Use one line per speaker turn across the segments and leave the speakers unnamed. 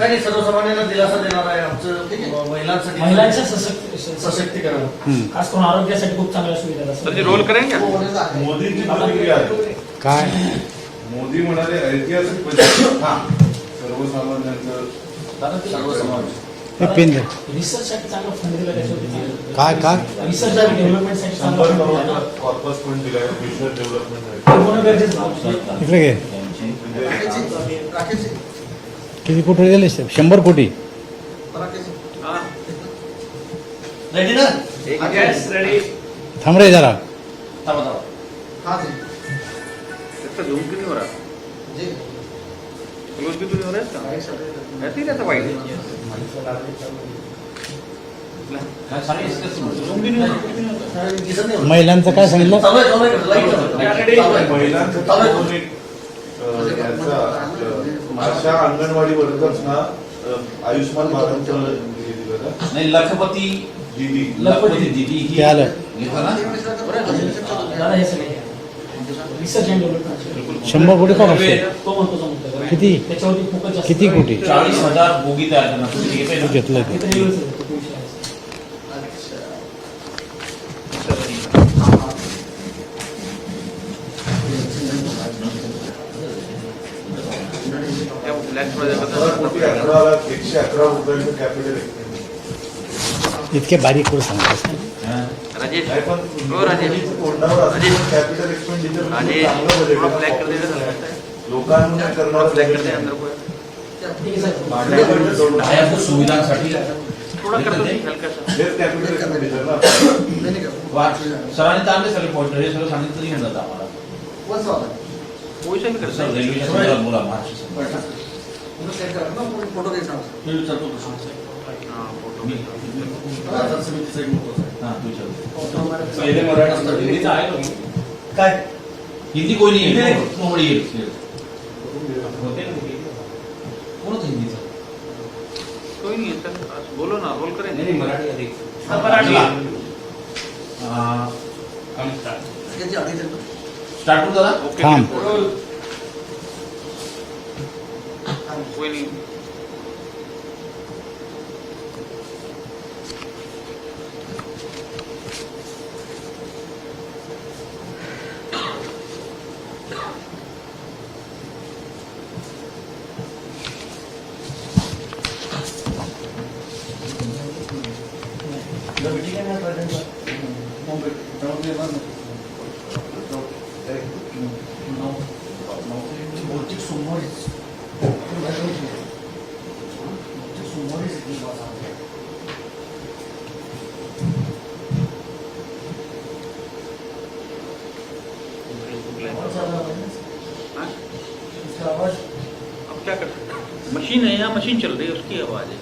काय नाही सर्वसामान्यांना दिलासा देणार आहे आमचं महिलांसाठी.
महिलांच्या सशक्त
सशक्तीकरण.
खास करून आरोग्यासाठी खूप चांगल्या सुविधा आहेत.
सर जी
असं.
रोल करेंगे
मोदींची प्रतिक्रिया आहे.
काय?
मोदी म्हणाले ऐतिहासिक बजेट सर्वसामान्यांचं
सर्वसमावेश
हे पिन दे.
रिसर्चसाठी चांगलं फंड दिलं त्याच्यावरती
काय काय?
रिसर्च आणि डेव्हलपमेंटसाठी
शंभर
चांगलं
करोड
fund दिलं.
कॉर्पस फंड दिलाय. विश्व डेव्हलपमेंट आहे
ते होणं गरजेचं आहे.
इकडे घे.
म्हणजे
किती कोटी गेले शंभर कोटी.
रेडी ना
थांब रे जरा.
थांबा थांबा
हो रहा क्लोज भी हो रहा है इसका रहता वाइट
महिलांचं काय सांगितलं?
महिलांचं
चालू आहे.
सामूहिक, अं, याचा अं, आशा अंगणवाडी वर्कर्सना अं, आयुष्यमान भारतचं हे दिलं ना
नाही लखपती
दीदी
लखपती दिदी ही
आलं.
ना
हे
शंभर कोटी का. किती? किती कोटी?
चाळीस हजार बोगी ना?
घेतलं
एकशे अकरा रुपयांचं कॅपिटल
इतके बारीक करून सांगतात
हा.
हो
कॅपिटल एक्सपेंडिचर
कर
लोकांना करणार
कर
सुविधांसाठी
कर
कॅपिटल एक्सपेंडिचर ना.
वा- सरांनी चांगले सगळे पॉईंट हे सगळं सांगितलं जातं आम्हाला.
कर
रेल्वेच्या बोला
मी विचारतो.
हाँ फोटो.
बाजार आहे.
हा, तू विचार.
पहिले मराठी हिंदीचं आहे का? काय?
हिंदी कोई नहीं.
हिंदी
है
नहीं.
कोमडी है कोण? हिंदीचं?
कोई नहीं है सर बोलो ना रोल करेंगे
नाही मराठी अधिक
हा, मराठी.
स्टार्ट करू दादा
ओके
थांब.
नहीं अब क्या कर सकते मशीन है यहाँ मशीन चल रही है उसकी आवाज़ है।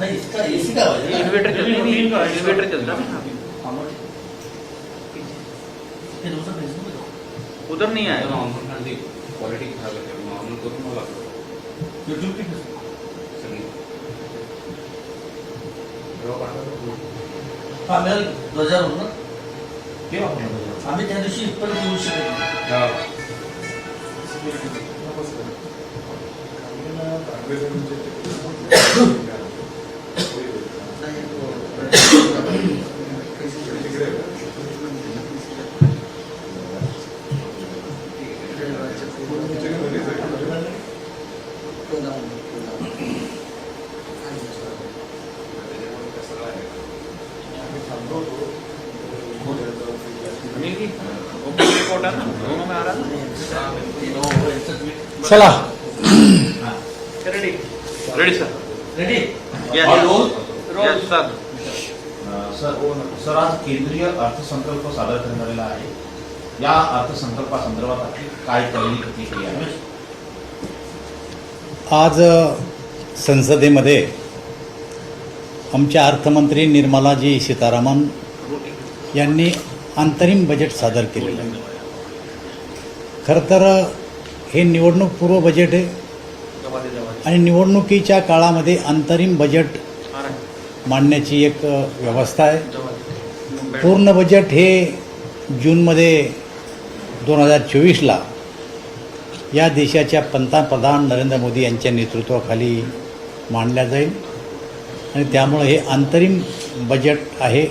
नहीं इसका एसी का आवाज़ है।
इन्वर्टर चल रहा है इन्वर्टर है।
हे.
उधर नहीं आएगा
क्वालिटी खराब
YouTube की हा मिळाल ध्वजारोहण ना
केव्हा आपण
आम्ही त्या दिवशी इथपर्यंत येऊ शकत नाही.
चला.
Ready ready sir
ready
sir
sir sir आज केंद्रीय अर्थसंकल्प सादर करण्यात आलेला आहे. या अर्थसंकल्पासंदर्भात आपली काय पहिली प्रतिक्रिया आहे?
आज संसदेमध्ये आमच्या अर्थमंत्री निर्मलाजी सीतारामन यांनी अंतरिम बजेट सादर केलेलं आहे. खरं तर हे निवडणूकपूर्व बजेट आहे. आणि निवडणुकीच्या काळामध्ये अंतरिम बजेट मांडण्याची एक व्यवस्था आहे. पूर्ण बजेट हे जूनमध्ये दोन हजार चोवीसला या देशाच्या पंतप्रधान नरेंद्र मोदी यांच्या नेतृत्वाखाली मांडल्या जाईल. आणि त्यामुळं हे अंतरिम बजेट आहे.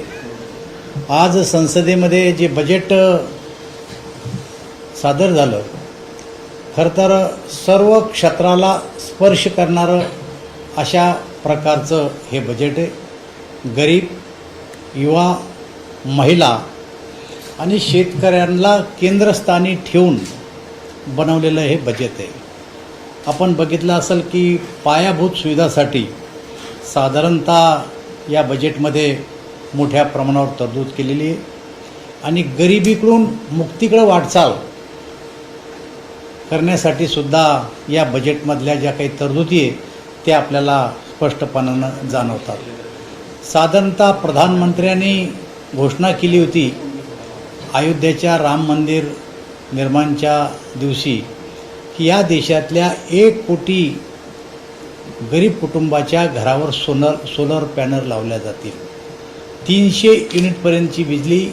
आज संसदेमध्ये जे बजेट सादर झालं खरं तर सर्व क्षेत्राला स्पर्श करणारं अशा प्रकारचं हे बजेट आहे. गरीब युवा महिला आणि शेतकऱ्यांना केंद्रस्थानी ठेवून बनवलेलं हे बजेट आहे. आपण बघितलं असेल की पायाभूत सुविधासाठी साधारणतः या बजेटमध्ये मोठ्या प्रमाणावर तरतूद केलेली आहे. आणि गरिबीकडून मुक्तीकडे वाटचाल करण्यासाठी सुद्धा या बजेटमधल्या ज्या काही तरतुदी आहे त्या आपल्याला स्पष्टपणानं जाणवतात. साधारणतः प्रधानमंत्र्यांनी घोषणा केली होती अयोध्येच्या राम मंदिर निर्माणच्या दिवशी की या देशातल्या एक कोटी गरीब कुटुंबाच्या घरावर सोलर सोलर पॅनल लावल्या जातील. तीनशे युनिटपर्यंतची बिजली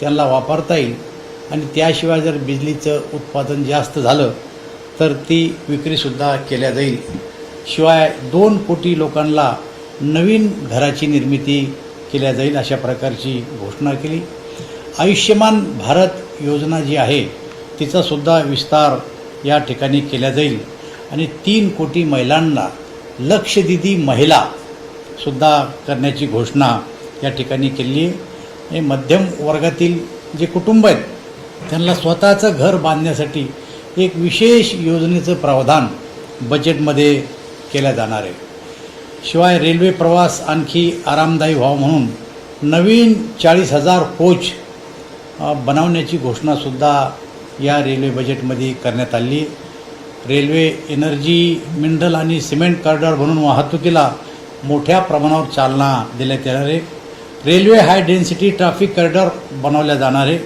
त्यांना वापरता येईल. आणि त्याशिवाय जर बिजलीचं उत्पादन जास्त झालं तर ती विक्रीसुद्धा केल्या जाईल. शिवाय दोन कोटी लोकांना नवीन घराची निर्मिती केल्या जाईल अशा प्रकारची घोषणा केली. आयुष्यमान भारत योजना जी आहे तिचासुद्धा विस्तार या ठिकाणी केला जाईल. आणि तीन कोटी महिलांना लक्ष दिदी महिला सुद्धा करण्याची घोषणा या ठिकाणी केली आहे. मध्यम वर्गातील जे कुटुंब आहेत त्यांना स्वतःचं घर बांधण्यासाठी एक विशेष योजनेचं प्रावधान बजेटमध्ये केलं जाणार आहे. शिवाय रेल्वे प्रवास आणखी आरामदायी व्हावा म्हणून नवीन चाळीस हजार कोच बनवण्याची घोषणासुद्धा या रेल्वे बजेटमध्ये करण्यात आली. रेल्वे एनर्जी मिनरल आणि सिमेंट कॉरिडॉर म्हणून वाहतुकीला मोठ्या प्रमाणावर चालना दिल्या येणार आहे. Railway high density traffic corridor बनवल्या जाणार आहे.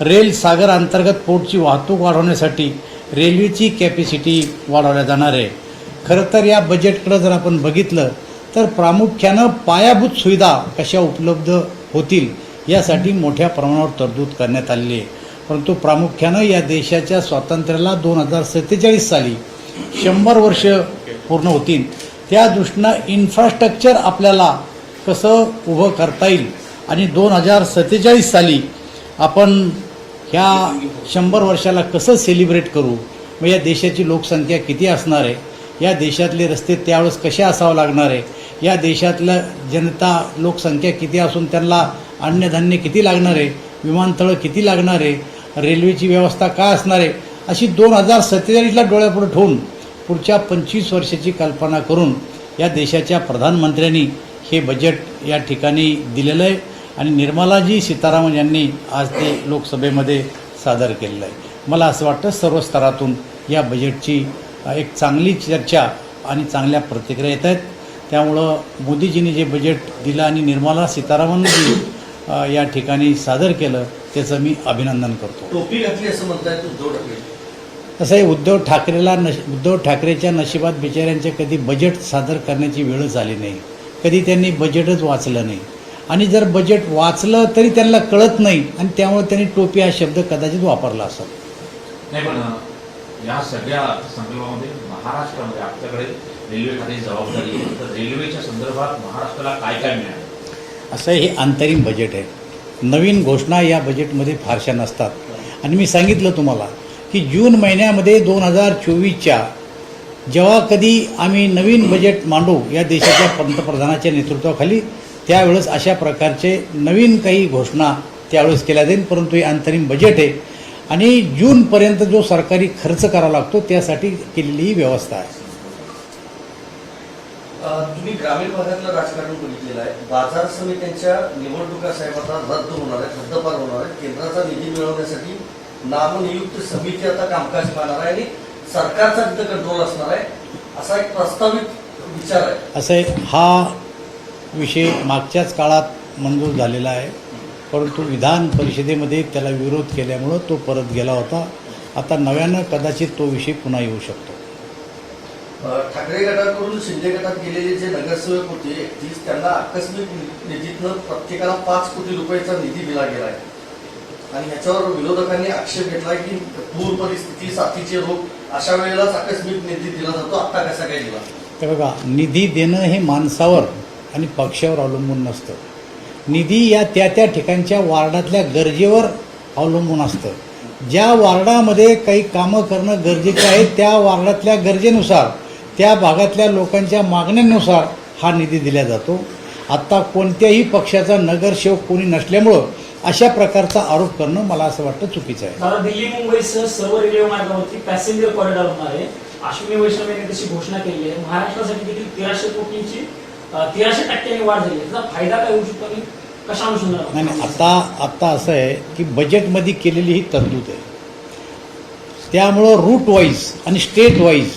रेल सागर अंतर्गत पोर्टची वाहतूक वाढवण्यासाठी रेल्वेची कॅपॅसिटी वाढवल्या जाणार आहे. खरं तर या बजेटकडं जर आपण बघितलं तर प्रामुख्यानं पायाभूत सुविधा कशा उपलब्ध होतील यासाठी मोठ्या प्रमाणावर तरतूद करण्यात आलेली आहे. परंतु प्रामुख्यानं या देशाच्या स्वातंत्र्याला दोन हजार सत्तेचाळीस साली शंभर वर्ष पूर्ण होतील. त्या दृष्टीनं इन्फ्रास्ट्रक्चर आपल्याला कसं उभं करता येईल आणि दोन हजार सत्तेचाळीस साली आपण ह्या शंभर वर्षाला कसं सेलिब्रेट करू? मग या देशाची लोकसंख्या किती असणार आहे? या देशातले रस्ते त्यावेळेस कसे असावं लागणार आहे? या देशातलं जनता लोकसंख्या किती असून त्यांना अन्नधान्य किती लागणार आहे? विमानतळं किती लागणार आहे? रेल्वेची व्यवस्था काय असणार आहे? अशी दोन हजार सत्तेचाळीसला डोळ्यापुढे ठेवून पुढच्या पंचवीस वर्षाची कल्पना करून या देशाच्या प्रधानमंत्र्यांनी हे बजेट या ठिकाणी दिलेलं आहे. आणि निर्मलाजी सीतारामन यांनी आज ते लोकसभेमध्ये सादर केलेलं आहे. मला असं वाटतं सर्व स्तरातून या बजेटची एक चांगली चर्चा आणि चांगल्या प्रतिक्रिया येत आहेत. त्यामुळं मोदीजींनी जे बजेट दिलं आणि निर्मला सीतारामनजी या ठिकाणी सादर केलं त्याचं मी अभिनंदन करतो.
टोपी घातली असं म्हणतायत उद्धव ठाकरे.
असं आहे उद्धव ठाकरेला नश उद्धव ठाकरेच्या नशिबात बिचाऱ्यांचे कधी बजेट सादर करण्याची वेळच आली नाही. कधी त्यांनी बजेटच वाचलं नाही. आणि जर बजेट वाचलं तरी त्यांना कळत नाही. आणि त्यामुळे त्यांनी टोपी हा शब्द कदाचित वापरला असेल.
नाही पण या सगळ्या संकल्पामध्ये महाराष्ट्रामध्ये आपल्याकडे रेल्वे खात्याची जबाबदारी आहे. तर रेल्वेच्या संदर्भात महाराष्ट्राला काय काय मिळालं?
असं हे अंतरिम बजेट आहे. नवीन घोषणा या बजेटमध्ये फारशा नसतात. आणि मी सांगितलं तुम्हाला की जून महिन्यामध्ये दोन हजार चोवीसच्या जेव्हा कधी आम्ही नवीन बजेट मांडू या देशाच्या पंतप्रधानाच्या नेतृत्वाखाली त्यावेळेस अशा प्रकारचे नवीन काही घोषणा त्यावेळेस केल्या जाईल परंतु हे अंतरिम बजेट आहे. आणि जूनपर्यंत जो सरकारी खर्च करावा लागतो त्यासाठी केलेली ही व्यवस्था आहे.
तुम्ही ग्रामीण भागातलं राजकारण बघितलेलं आहे? बाजार समित्यांच्या निवडणुका साहेब आता रद्द होणार आहेत हद्दपार होणार आहेत केंद्राचा निधी मिळवण्यासाठी नामनियुक्त समिती आता कामकाज पाहणार आहे आणि सरकारचा तिथं कंट्रोल असणार आहे असा एक प्रस्तावित विचार आहे.
असं आहे, हा विषय मागच्याच काळात मंजूर झालेला आहे. परंतु विधान परिषदेमध्ये त्याला विरोध केल्यामुळं तो परत गेला होता. आता नव्यानं कदाचित तो विषय पुन्हा येऊ शकतो.
ठाकरे गटाकडून शिंदे गटात गेलेले जे नगरसेवक होते एकतीस त्यांना आकस्मिक निधीतनं प्रत्येकाला पाच कोटी रुपयाचा निधी दिला गेला आहे. आणि ह्याच्यावर विरोधकांनी आक्षेप घेतला की पूर परिस्थिती साथीचे रोग अशा वेळेलाच आकस्मिक निधी दिला जातो आता कसा काय दिला?
तर बघा निधी देणं हे माणसावर आणि पक्षावर अवलंबून नसतं. निधी या त्या त्या ठिकाणच्या वार्डातल्या गरजेवर अवलंबून असतं. ज्या वार्डामध्ये काही कामं करणं गरजेचं आहे त्या वार्डातल्या गरजेनुसार त्या भागातल्या लोकांच्या मागण्यांनुसार हा निधी दिला जातो. आत्ता कोणत्याही पक्षाचा नगरसेवक कोणी नसल्यामुळं अशा प्रकारचा आरोप करणं मला असं वाटतं चुकीचं आहे.
दिल्ली मुंबईसह सर्व रेल्वे मार्गावरती पॅसेंजर कॉरिडॉर होणार आहे. अश्विनी वैष्णव यांनी तशी घोषणा केली आहे. महाराष्ट्रासाठी देखील तेराशे कोटींची तेराशे टक्क्यांनी वाढ झाली त्याचा फायदा काय होऊ शकतो आणि कशा अनुषंगाने
नाही आता आत्ता असं आहे की बजेटमध्ये केलेली ही तरतूद आहे. त्यामुळं रूट वाईज आणि स्टेट वाईज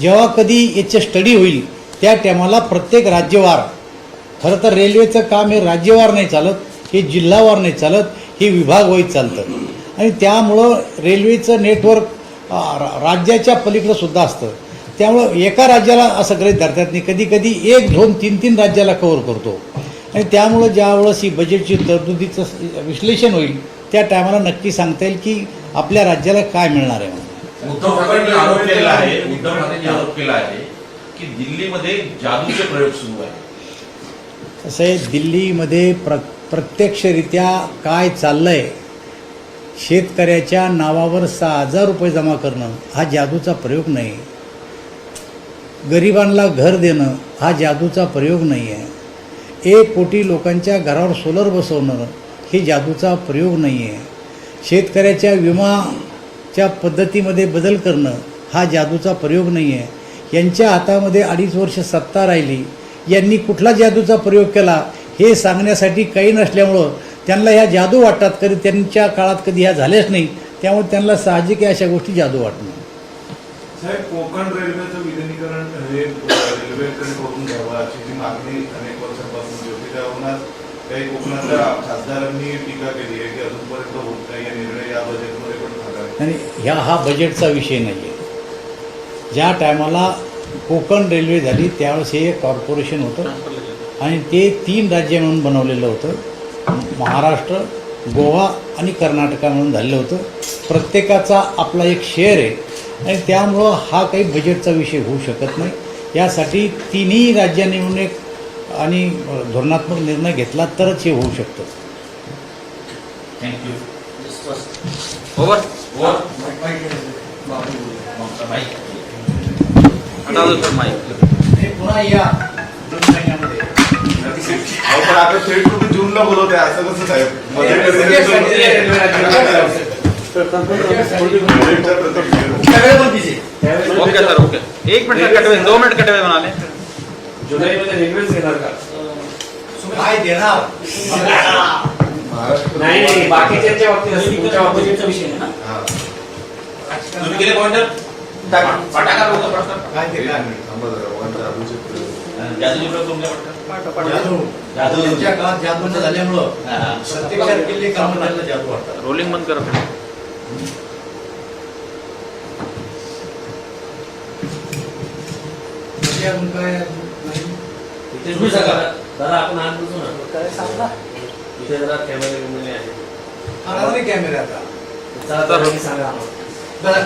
जेव्हा कधी याचं स्टडी होईल त्या टायमाला प्रत्येक राज्यवार खरं तर रेल्वेचं काम हे राज्यवार नाही चालत हे जिल्हावार नाही चालत हे विभाग वाईज चालतं. आणि त्यामुळं रेल्वेचं नेटवर्क राज्याच्या पलीकडं सुद्धा असतं. त्यामुळं एका राज्याला असं गृहीत धरतात नाही. कधी कधी एक दोन तीन तीन राज्याला कव्हर करतो. आणि त्यामुळं ज्यावेळेस ही बजेटची तरतुदीचं विश्लेषण होईल त्या टायमाला नक्की सांगता येईल की आपल्या राज्याला काय मिळणार आहे
उद्धव ठाकरेंनी आरोप केलेला आहे उद्धव ठाकरेंनी आरोप केला आहे की दिल्लीमध्ये जादूचे प्रयोग सुरू आहे
कसं आहे दिल्लीमध्ये प्र प्रत्यक्षरित्या काय चाललंय शेतकऱ्याच्या नावावर सहा हजार रुपये जमा करणं हा जादूचा प्रयोग नाही. गरिबांना घर देणं हा जादूचा प्रयोग नाही आहे एक कोटी लोकांच्या घरावर सोलर बसवणं हे जादूचा प्रयोग नाही आहे शेतकऱ्याच्या विमाच्या पद्धतीमध्ये बदल करणं हा जादूचा प्रयोग नाही आहे यांच्या हातामध्ये अडीच वर्ष सत्ता राहिली. यांनी कुठला जादूचा प्रयोग केला हे सांगण्यासाठी काही नसल्यामुळं त्यांना ह्या जादू वाटतात. कधी त्यांच्या काळात कधी ह्या झाल्याच नाही त्यामुळे त्यांना साहजिक अशा गोष्टी जादू वाटणं.
साहेब कोकण रेल्वेचं म्हणजे रेल्वेकडून रेल्वेकडे अशी जी मागणी अनेक वर्षांपासून होती होती त्यावरून काही कोकणातल्या खासदारांनी टीका केली आहे की अजूनपर्यंत होत नाही या निर्णय या बजेटमध्ये पण झाला
आणि ह्या हा बजेटचा विषय नाही आहे ज्या टायमाला कोकण रेल्वे झाली त्यावेळेस हे कॉर्पोरेशन होतं आणि ते तीन राज्य म्हणून बनवलेलं होतं. महाराष्ट्र गोवा आणि कर्नाटका म्हणून झालेलं होतं. प्रत्येकाचा आपला एक शेअर आहे. आणि त्यामुळं हा काही बजेटचा विषय होऊ शकत नाही. यासाठी तिन्ही राज्यांनी मिळून एक आणि धोरणात्मक निर्णय घेतला तरच हे होऊ शकतं.
थँक्यू.
पुन्हा या.
पण आता थेट तुम्ही जूनला बोलवते असं कसं साहेब?
सगळे पण
ओके सर ओके। एक मिनट सर कटे हुए दो मिनट कटे हुए बना लें।
जुलैमध्ये रेल्वेच घेणार का
काय देणार
नाही नाही बाकीच्यांच्या बाबतीत असं तुमच्या बाबतीत
विषय आहे ना?
हा.
तुम्ही गेले पॉइंटर फटाका लोक प्रश्न
काय ते काय
थांबा जरा, जादूचे प्रयोग.
जादूचे प्रयोग तुमच्या पटकन
जादू। जादू। त्यांच्या काळात जादू न झाल्यामुळं. प्रत्यक्षात केलेली कामं त्यांना जादू वाटतात
रोलिंग बंद करो
अजून काय नाही
तुम्ही सांगा.
दादा आपण आज बसू ना. काय सांगा इथे जरा कॅमेरे बिमेरे
आला नाही कॅमेरा आता.
सांगा. आम्हाला